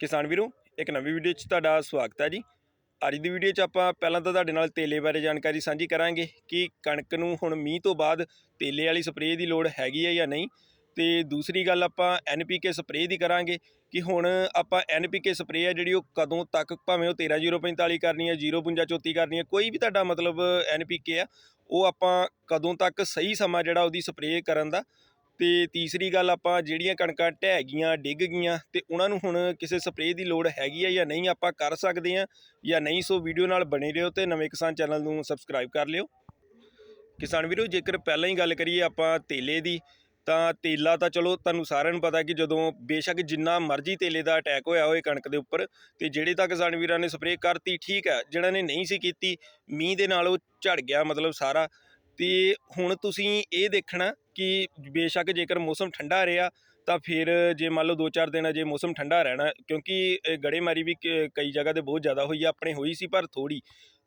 ਕਿਸਾਨ ਵੀਰੋ, ਇੱਕ ਨਵੀਂ ਵੀਡੀਓ 'ਚ ਤੁਹਾਡਾ ਸਵਾਗਤ ਹੈ ਜੀ। ਅੱਜ ਦੀ ਵੀਡੀਓ 'ਚ ਆਪਾਂ ਪਹਿਲਾਂ ਤਾਂ ਤੁਹਾਡੇ ਨਾਲ ਤੇਲੇ ਬਾਰੇ ਜਾਣਕਾਰੀ ਸਾਂਝੀ ਕਰਾਂਗੇ ਕਿ ਕਣਕ ਨੂੰ ਹੁਣ ਮੀਂਹ ਤੋਂ ਬਾਅਦ ਤੇਲੇ ਵਾਲੀ ਸਪਰੇਅ ਦੀ ਲੋੜ ਹੈਗੀ ਹੈ ਜਾਂ ਨਹੀਂ। ਤੇ ਦੂਸਰੀ ਗੱਲ ਆਪਾਂ ਐਨਪੀਕੇ ਸਪਰੇਅ ਦੀ ਕਰਾਂਗੇ ਕਿ ਹੁਣ ਆਪਾਂ ਐਨਪੀਕੇ ਸਪਰੇਅ ਆ ਜਿਹੜੀ ਉਹ ਕਦੋਂ ਤੱਕ ਭਾਵੇਂ ਉਹ 13045 ਕਰਨੀ ਹੈ 05234 ਕਰਨੀ ਹੈ, ਕੋਈ ਵੀ ਤੁਹਾਡਾ ਮਤਲਬ ਐਨਪੀਕੇ ਆ ਉਹ ਆਪਾਂ ਕਦੋਂ ਤੱਕ ਸਹੀ ਸਮਾਂ ਜਿਹੜਾ ਉਹਦੀ ਸਪਰੇਅ ਕਰਨ ਦਾ ਅਤੇ ਤੀਸਰੀ ਗੱਲ ਆਪਾਂ ਜਿਹੜੀਆਂ ਕਣਕਾਂ ਢਹਿ ਗਈਆਂ, ਡਿੱਗ ਗਈਆਂ ਅਤੇ ਉਹਨਾਂ ਨੂੰ ਹੁਣ ਕਿਸੇ ਸਪਰੇਅ ਦੀ ਲੋੜ ਹੈਗੀ ਹੈ ਜਾਂ ਨਹੀਂ ਆਪਾਂ ਕਰ ਸਕਦੇ ਹਾਂ ਜਾਂ ਨਹੀਂ, ਸੋ ਵੀਡੀਓ ਨਾਲ ਬਣੇ ਰਹੋ ਤੇ ਨਵੇਂ ਕਿਸਾਨ ਚੈਨਲ ਨੂੰ ਸਬਸਕ੍ਰਾਈਬ ਕਰ ਲਿਓ। ਕਿਸਾਨ ਵੀਰੋ, ਜੇਕਰ ਪਹਿਲਾਂ ਹੀ ਗੱਲ ਕਰੀਏ ਆਪਾਂ ਤੇਲੇ ਦੀ, ਤਾਂ ਤੇਲਾ ਤਾਂ ਚਲੋ ਤੁਹਾਨੂੰ ਸਾਰਿਆਂ ਨੂੰ ਪਤਾ ਕਿ ਜਦੋਂ ਬੇਸ਼ੱਕ ਜਿੰਨਾ ਮਰਜ਼ੀ ਤੇਲੇ ਦਾ ਅਟੈਕ ਹੋਇਆ ਹੋਏ ਕਣਕ ਦੇ ਉੱਪਰ ਤੇ ਜਿਹੜੇ ਤਾਂ ਕਿਸਾਨ ਵੀਰਾਂ ਨੇ ਸਪਰੇਅ ਕਰਤੀ, ਠੀਕ ਹੈ ਜਿਹੜਾ ਨੇ ਨਹੀਂ ਸੀ ਕੀਤੀ, ਮੀਂਹ ਦੇ ਨਾਲ ਉਹ ਝੜ ਗਿਆ ਮਤਲਬ ਸਾਰਾ। ਤੇ ਹੁਣ ਤੁਸੀਂ ਇਹ ਦੇਖਣਾ ਕਿ ਬੇਸ਼ੱਕ ਜੇਕਰ ਮੌਸਮ ਠੰਡਾ ਰਿਹਾ, ਤਾਂ ਫਿਰ ਜੇ ਮੰਨ ਲਓ 2-4 ਦਿਨ ਅਜੇ ਮੌਸਮ ਠੰਡਾ ਰਹਿਣਾ, ਕਿਉਂਕਿ ਗੜੇਮਾਰੀ ਵੀ ਕ- ਕਈ ਜਗ੍ਹਾ ਤੇ ਬਹੁਤ ਜ਼ਿਆਦਾ ਹੋਈ ਆ, ਆਪਣੇ ਹੋਈ ਸੀ ਪਰ ਥੋੜੀ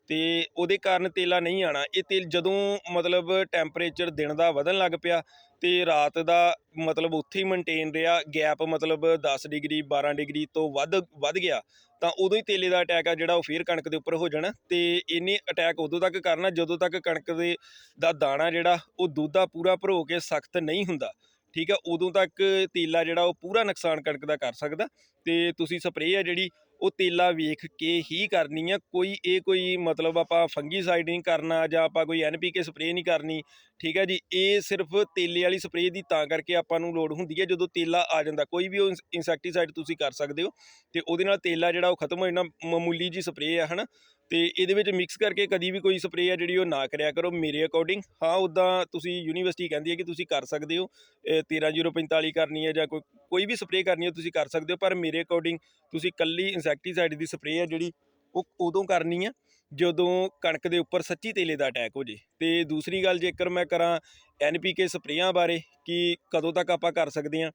ਅਤੇ ਉਹਦੇ ਕਾਰਨ ਤੇਲਾ ਨਹੀਂ ਆਉਣਾ ਇਹ ਤੇਲ ਜਦੋਂ ਮਤਲਬ ਟੈਂਪਰੇਚਰ ਦਿਨ ਦਾ ਵਧਣ ਲੱਗ ਪਿਆ ਅਤੇ ਰਾਤ ਦਾ ਮਤਲਬ ਉੱਥੇ ਹੀ ਮੇਨਟੇਨ ਰਿਹਾ ਗੈਪ ਮਤਲਬ 10 ਡਿਗਰੀ 12 ਡਿਗਰੀ ਤੋਂ ਵੱਧ ਵੱਧ ਗਿਆ, ਤਾਂ ਉਦੋਂ ਹੀ ਤੇਲੇ ਦਾ ਅਟੈਕ ਆ ਜਿਹੜਾ ਉਹ ਫੇਰ ਕਣਕ ਦੇ ਉੱਪਰ ਹੋ ਜਾਣਾ ਤੇ ਇਹਨੇ ਅਟੈਕ ਉਦੋਂ ਤੱਕ ਕਰਨਾ ਜਦੋਂ ਤੱਕ ਕਣਕ ਦੇ ਦਾ ਦਾਣਾ ਜਿਹੜਾ ਉਹ ਦੁੱਧ ਦਾ ਪੂਰਾ ਭਰੋ ਕੇ ਸਖਤ ਨਹੀਂ ਹੁੰਦਾ, ਠੀਕ ਆ? ਉਦੋਂ ਤੱਕ ਤੇਲਾ ਜਿਹੜਾ ਉਹ ਪੂਰਾ ਨੁਕਸਾਨ ਕਣਕ ਦਾ ਕਰ ਸਕਦਾ ਤੇ ਤੁਸੀਂ ਸਪਰੇਅ ਆ ਜਿਹੜੀ ਉਹ ਤੇਲਾ ਵੇਖ ਕੇ ਹੀ ਕਰਨੀ ਆ। ਕੋਈ ਇਹ ਕੋਈ ਮਤਲਬ ਆਪਾਂ ਫੰਗੀਸਾਈਡ ਨਹੀਂ ਕਰਨਾ ਜਾਂ ਆਪਾਂ ਕੋਈ ਐਨਪੀਕੇ ਸਪਰੇਅ ਨਹੀਂ ਕਰਨੀ, ਠੀਕ ਹੈ ਜੀ? ਇਹ ਸਿਰਫ ਤੇਲੇ ਵਾਲੀ ਸਪਰੇਅ ਦੀ ਤਾਂ ਕਰਕੇ ਆਪਾਂ ਨੂੰ ਲੋੜ ਹੁੰਦੀ ਹੈ ਜਦੋਂ ਤੇਲਾ ਆ ਜਾਂਦਾ। ਕੋਈ ਵੀ ਇਨਸੈਕਟੀਸਾਈਡ ਤੁਸੀਂ ਕਰ ਸਕਦੇ ਹੋ ਤੇ ਉਹਦੇ ਨਾਲ ਤੇਲਾ ਜਿਹੜਾ ਉਹ ਖਤਮ ਹੋ ਜਾਣਾ, ਮਾਮੂਲੀ ਜੀ ਸਪਰੇਅ ਆ, ਹਨਾ? ਤੇ ਇਹਦੇ ਵਿੱਚ ਮਿਕਸ ਕਰਕੇ ਕਦੀ ਵੀ ਕੋਈ ਸਪਰੇਅ ਆ ਜਿਹੜੀ ਉਹ ਨਾ ਕਰਿਆ ਕਰੋ ਮੇਰੇ ਅਕੋਰਡਿੰਗ ਹਾਂ ਉਦਾਂ ਤੁਸੀਂ ਯੂਨੀਵਰਸਿਟੀ ਕਹਿੰਦੀ ਹੈ ਕਿ ਤੁਸੀਂ ਕਰ ਸਕਦੇ ਹੋ। ਇਹ 13045 ਕਰਨੀ ਹੈ ਜਾਂ ਕੋਈ ਕੋਈ ਵੀ ਸਪਰੇਅ ਕਰਨੀ ਹੈ, ਤੁਸੀਂ ਕਰ ਸਕਦੇ ਹੋ। ਪਰ ਮੇਰੇ ਅਕੋਰਡਿੰਗ ਤੁਸੀਂ ਕੱਲੀ ਇਨਸੈਕਟੀਸਾਈਡ ਦੀ ਸਪਰੇਅ ਹੈ ਜਿਹੜੀ, ਉਹ ਉਦੋਂ ਕਰਨੀ ਆ ਜਦੋਂ ਕਣਕ ਦੇ ਉੱਪਰ ਸੱਚੀ ਤੇਲੇ ਦਾ ਅਟੈਕ ਹੋ ਜੇ। ਤੇ ਦੂਸਰੀ ਗੱਲ, ਜੇਕਰ ਮੈਂ ਕਰਾਂ ਐਨਪੀਕੇ ਸਪਰੇਆਂ ਬਾਰੇ ਕਿ ਕਦੋਂ ਤੱਕ ਆਪਾਂ ਕਰ ਸਕਦੇ ਹਾਂ।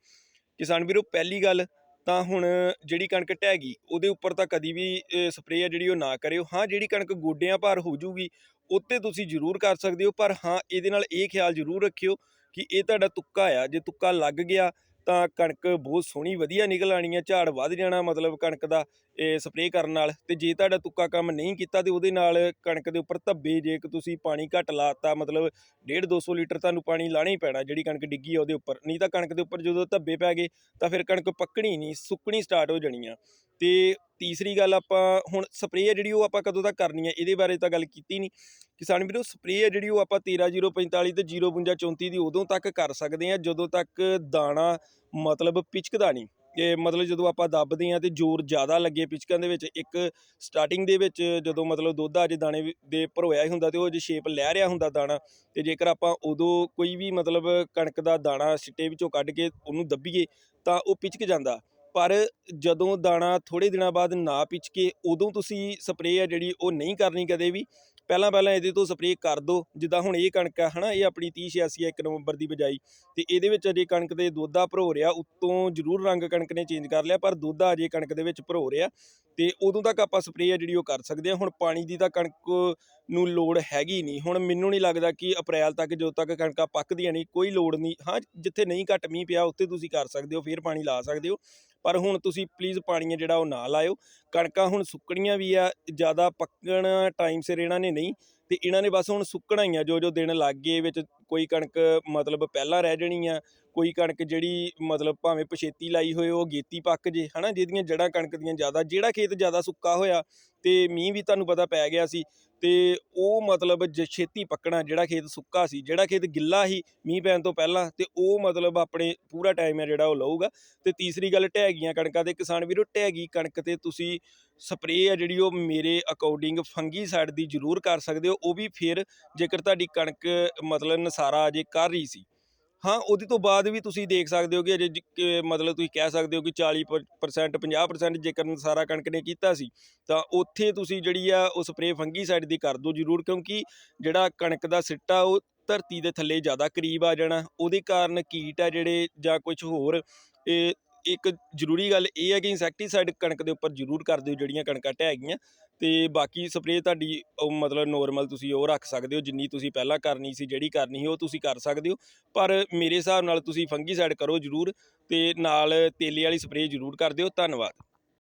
ਕਿਸਾਨ ਵੀਰੋ, ਪਹਿਲੀ ਗੱਲ ਤਾਂ ਹੁਣ ਜਿਹੜੀ ਕਣਕ ਢਹਿ ਗਈ, ਉਹਦੇ ਉੱਪਰ ਤਾਂ ਕਦੀ ਵੀ ਸਪਰੇਅ ਆ ਜਿਹੜੀ ਉਹ ਨਾ ਕਰਿਓ। ਹਾਂ, ਜਿਹੜੀ ਕਣਕ ਗੋਡਿਆਂ ਭਾਰ ਹੋ ਜੂਗੀ ਉੱਤੇ ਤੁਸੀਂ ਜ਼ਰੂਰ ਕਰ ਸਕਦੇ ਹੋ, ਪਰ ਹਾਂ, ਇਹਦੇ ਨਾਲ ਇਹ ਖਿਆਲ ਜ਼ਰੂਰ ਰੱਖਿਓ ਕਿ ਇਹ ਤੁਹਾਡਾ ਤੁੱਕਾ ਆ। ਜੇ ਤੁੱਕਾ ਲੱਗ ਗਿਆ ਤਾਂ ਕਣਕ ਬਹੁਤ ਸੋਹਣੀ ਵਧੀਆ ਨਿਕਲ ਆਣੀ ਹੈ ਝਾੜ ਵੱਧ ਜਾਣਾ ਮਤਲਬ ਕਣਕ ਦਾ, ਇਹ ਸਪਰੇਅ ਕਰਨ ਨਾਲ, ਤੇ ਜੇ ਤੁਹਾਡਾ ਤੁੱਕਾ ਕੰਮ ਨਹੀਂ ਕੀਤਾ ਤੇ ਉਹਦੇ ਨਾਲ ਕਣਕ ਦੇ ਉੱਪਰ ਧੱਬੇ ਜੇ ਕਿ ਤੁਸੀਂ ਪਾਣੀ ਘੱਟ ਲਾਤਾ ਮਤਲਬ 1.5 200 ਲੀਟਰ ਤੁਹਾਨੂੰ ਪਾਣੀ ਲਾਣਾ ਹੀ ਪੈਣਾ, ਜਿਹੜੀ ਕਣਕ ਡਿੱਗੀ ਆ ਉਹਦੇ ਉੱਪਰ, ਨਹੀਂ ਤਾਂ ਕਣਕ ਦੇ ਉੱਪਰ ਜਦੋਂ ਧੱਬੇ ਪੈ ਗਏ ਤਾਂ ਫਿਰ ਕਣਕ ਪੱਕਣੀ ਨਹੀਂ, ਸੁੱਕਣੀ ਸਟਾਰਟ ਹੋ ਜਾਣੀ ਆ। ਤੇ ਤੀਸਰੀ ਗੱਲ ਆਪਾਂ ਹੁਣ ਸਪਰੇਅ ਜਿਹੜੀ ਉਹ ਆਪਾਂ ਕਦੋਂ ਤੱਕ ਕਰਨੀ ਹੈ, ਇਹਦੇ ਬਾਰੇ ਤਾਂ ਗੱਲ ਕੀਤੀ ਨਹੀਂ। ਕਿਸਾਨ ਵੀਰੋ, ਸਪਰੇਅ ਹੈ ਜਿਹੜੀ ਉਹ ਆਪਾਂ 13045 ਤੇ 05234 ਦੀ ਉਦੋਂ ਤੱਕ ਕਰ ਸਕਦੇ ਆ ਜਦੋਂ ਤੱਕ ਦਾਣਾ ਮਤਲਬ ਪਿਚਕਦਾ ਨਹੀਂ। ਇਹ ਮਤਲਬ ਜਦੋਂ ਆਪਾਂ ਦੱਬਦੇ ਆ ਤੇ ਜ਼ੋਰ ਜ਼ਿਆਦਾ ਲੱਗੇ ਪਿਚਕਾਂ ਦੇ ਵਿੱਚ, ਇੱਕ ਸਟਾਰਟਿੰਗ ਦੇ ਵਿੱਚ ਜਦੋਂ ਮਤਲਬ ਦੁੱਧ ਆ ਜੇ ਦਾਣੇ ਦੇ ਭਰੋਇਆ ਹੀ ਹੁੰਦਾ ਤੇ ਉਹ ਜੇ ਸ਼ੇਪ ਲੈ ਰਿਹਾ ਹੁੰਦਾ ਦਾਣਾ, ਤੇ ਜੇਕਰ ਆਪਾਂ ਉਦੋਂ ਕੋਈ ਵੀ ਮਤਲਬ ਕਣਕ ਦਾ ਦਾਣਾ ਸਿੱਟੇ ਵਿੱਚੋਂ ਕੱਢ ਕੇ ਉਹਨੂੰ ਦੱਬੀਏ, ਤਾਂ ਉਹ ਪਿਚਕ ਜਾਂਦਾ। ਪਰ ਜਦੋਂ ਦਾਣਾ ਥੋੜੇ ਦਿਨਾਂ ਬਾਅਦ ਨਾ ਪਿਚਕੇ ਉਦੋਂ ਤੁਸੀਂ ਸਪਰੇਅ ਆ ਜਿਹੜੀ ਉਹ ਨਹੀਂ ਕਰਨੀ ਕਦੇ ਵੀ, ਪਹਿਲਾਂ ਪਹਿਲਾਂ ਇਹਦੇ ਤੋਂ ਸਪਰੇਅ ਕਰ ਦਿਓ ਜਿੱਦਾਂ ਹੁਣ ਇਹ ਕਣਕ ਆ, ਹਨਾ, ਇਹ ਆਪਣੀ 3086 ਹੈ 1 ਨਵੰਬਰ ਦੀ ਬਜਾਈ, ਤੇ ਇਹਦੇ ਵਿੱਚ ਅਜੇ ਕਣਕ ਦੇ ਦੁੱਧ ਦਾ ਭਰੋ ਰਿਹਾ, ਉੱਤੋਂ ਜ਼ਰੂਰ ਰੰਗ ਕਣਕ ਨੇ ਚੇਂਜ ਕਰ ਲਿਆ, ਪਰ ਦੁੱਧ ਦਾ ਅਜੇ ਕਣਕ ਦੇ ਵਿੱਚ ਭਰੋ ਰਿਹਾ। ਤੇ ਉਦੋਂ ਤੱਕ ਆਪਾਂ ਸਪਰੇਅ ਆ ਜਿਹੜੀ ਉਹ ਕਰ ਸਕਦੇ ਹਾਂ ਹੁਣ ਪਾਣੀ ਦੀ ਤਾਂ ਕਣਕ ਨੂੰ ਲੋੜ ਹੈਗੀ ਨਹੀਂ। ਹੁਣ ਮੈਨੂੰ ਨਹੀਂ ਲੱਗਦਾ ਕਿ ਅਪ੍ਰੈਲ ਤੱਕ ਜਦੋਂ ਤੱਕ ਕਣਕਾਂ ਪੱਕਦੀਆਂ ਨਹੀਂ, ਕੋਈ ਲੋੜ ਨਹੀਂ। ਹਾਂ, ਜਿੱਥੇ ਨਹੀਂ ਘੱਟ ਮੀਂਹ ਪਿਆ, ਉੱਥੇ ਤੁਸੀਂ ਕਰ ਸਕਦੇ ਹੋ, ਫਿਰ ਪਾਣੀ ਲਾ ਸਕਦੇ ਹੋ। ਪਰ ਹੁਣ ਤੁਸੀਂ ਪਲੀਜ਼ ਪਾਣੀ ਹੈ ਜਿਹੜਾ ਉਹ ਨਾ ਲਾਇਓ। ਕਣਕਾਂ ਹੁਣ ਸੁੱਕਣੀਆਂ ਵੀ ਆ, ਜ਼ਿਆਦਾ ਪੱਕਣ ਟਾਈਮ ਸਿਰ ਇਹਨਾਂ ਨੇ ਨਹੀਂ। ਤੇ ਇਹਨਾਂ ਨੇ ਬਸ ਹੁਣ ਸੁੱਕਣਾ ਹੀ ਆ ਜੋ ਜੋ ਦਿਨ ਲੱਗ ਗਏ ਵਿੱਚ ਕੋਈ ਕਣਕ ਮਤਲਬ ਪਹਿਲਾਂ ਰਹਿ ਜਾਣੀ ਆ, ਕੋਈ ਕਣਕ ਜਿਹੜੀ ਮਤਲਬ ਭਾਵੇਂ ਪਛੇਤੀ ਲਾਈ ਹੋਏ, ਉਹ ਗੇਤੀ ਪੱਕ ਜੇ, ਹਨਾ, ਜਿਹਦੀਆਂ ਜੜਾਂ ਕਣਕ ਦੀਆਂ ਜ਼ਿਆਦਾ, ਜਿਹੜਾ ਖੇਤ ਜ਼ਿਆਦਾ ਸੁੱਕਾ ਹੋਇਆ ਤੇ ਮੀਂਹ ਵੀ ਤੁਹਾਨੂੰ ਪਤਾ ਪੈ ਗਿਆ ਸੀ ਤੇ ਉਹ ਮਤਲਬ ਜ ਛੇਤੀ ਪੱਕਣਾ, ਜਿਹੜਾ ਖੇਤ ਸੁੱਕਾ ਸੀ, ਜਿਹੜਾ ਖੇਤ ਗਿੱਲਾ ਸੀ ਮੀਂਹ ਪੈਣ ਤੋਂ ਪਹਿਲਾਂ, ਤੇ ਉਹ ਮਤਲਬ ਆਪਣੇ ਪੂਰਾ ਟਾਈਮ ਹੈ ਜਿਹੜਾ ਉਹ ਲਊਗਾ। ਤੇ ਤੀਸਰੀ ਗੱਲ ਢਹਿ ਕਣਕਾਂ ਦੇ ਕਿਸਾਨ ਵੀਰੋ ਢਹਿ ਕਣਕ ਤੇ, ਤੁਸੀਂ ਸਪਰੇਅ ਹੈ ਜਿਹੜੀ ਉਹ ਮੇਰੇ ਅਕੋਰਡਿੰਗ ਫੰਗੀਸਾਈਡ ਦੀ ਜ਼ਰੂਰ ਕਰ ਸਕਦੇ ਹੋ, ਉਹ ਵੀ ਫਿਰ ਜੇਕਰ ਤੁਹਾਡੀ ਕਣਕ ਮਤਲਬ ਨਸਾਰਾ ਅਜੇ ਕਰ ਰਹੀ ਸੀ। ਹਾਂ, ਉਹਦੇ ਤੋਂ ਬਾਅਦ ਵੀ ਤੁਸੀਂ ਦੇਖ ਸਕਦੇ ਹੋ ਕਿ ਅਜੇ ਜ- ਕਿ ਮਤਲਬ ਤੁਸੀਂ ਕਹਿ ਸਕਦੇ ਹੋ ਕਿ 40% 50% ਜੇਕਰ ਨਸਾਰਾ ਕਣਕ ਨੇ ਕੀਤਾ ਸੀ, ਤਾਂ ਉੱਥੇ ਤੁਸੀਂ ਜਿਹੜੀ ਆ, ਉਹ ਸਪਰੇਅ ਫੰਗੀਸਾਈਡ ਦੀ ਕਰ ਦਿਓ ਜ਼ਰੂਰ, ਕਿਉਂਕਿ ਜਿਹੜਾ ਕਣਕ ਦਾ ਸਿੱਟਾ, ਉਹ ਧਰਤੀ ਦੇ ਥੱਲੇ ਜ਼ਿਆਦਾ ਕਰੀਬ ਆ ਜਾਣਾ, ਉਹਦੇ ਕਾਰਨ ਕੀਟ ਆ ਜਿਹੜੇ ਜਾਂ ਕੁਝ ਹੋਰ, ਇਹ ਇੱਕ ਜ਼ਰੂਰੀ ਗੱਲ ਇਹ ਹੈ ਕਿ ਇਨਸੈਕਟੀਸਾਈਡ ਕਣਕ ਦੇ ਉੱਪਰ ਜ਼ਰੂਰ ਕਰ ਦਿਓ, ਜਿਹੜੀਆਂ ਕਣਕਾਂ ਢਹਿ ਗਈਆਂ ਤੇ ਬਾਕੀ ਸਪਰੇਅ ਤੁਹਾਡੀ, ਉਹ ਮਤਲਬ ਨੋਰਮਲ ਤੁਸੀਂ ਉਹ ਰੱਖ ਸਕਦੇ ਹੋ, ਜਿੰਨੀ ਤੁਸੀਂ ਪਹਿਲਾਂ ਕਰਨੀ ਸੀ, ਜਿਹੜੀ ਕਰਨੀ ਸੀ, ਉਹ ਤੁਸੀਂ ਕਰ ਸਕਦੇ ਹੋ। ਪਰ ਮੇਰੇ ਹਿਸਾਬ ਨਾਲ ਤੁਸੀਂ ਫੰਗੀਸਾਈਡ ਕਰੋ ਜ਼ਰੂਰ, ਤੇ ਨਾਲ ਤੇਲੇ ਵਾਲੀ ਸਪਰੇਅ ਜ਼ਰੂਰ ਕਰ ਦਿਓ। ਧੰਨਵਾਦ।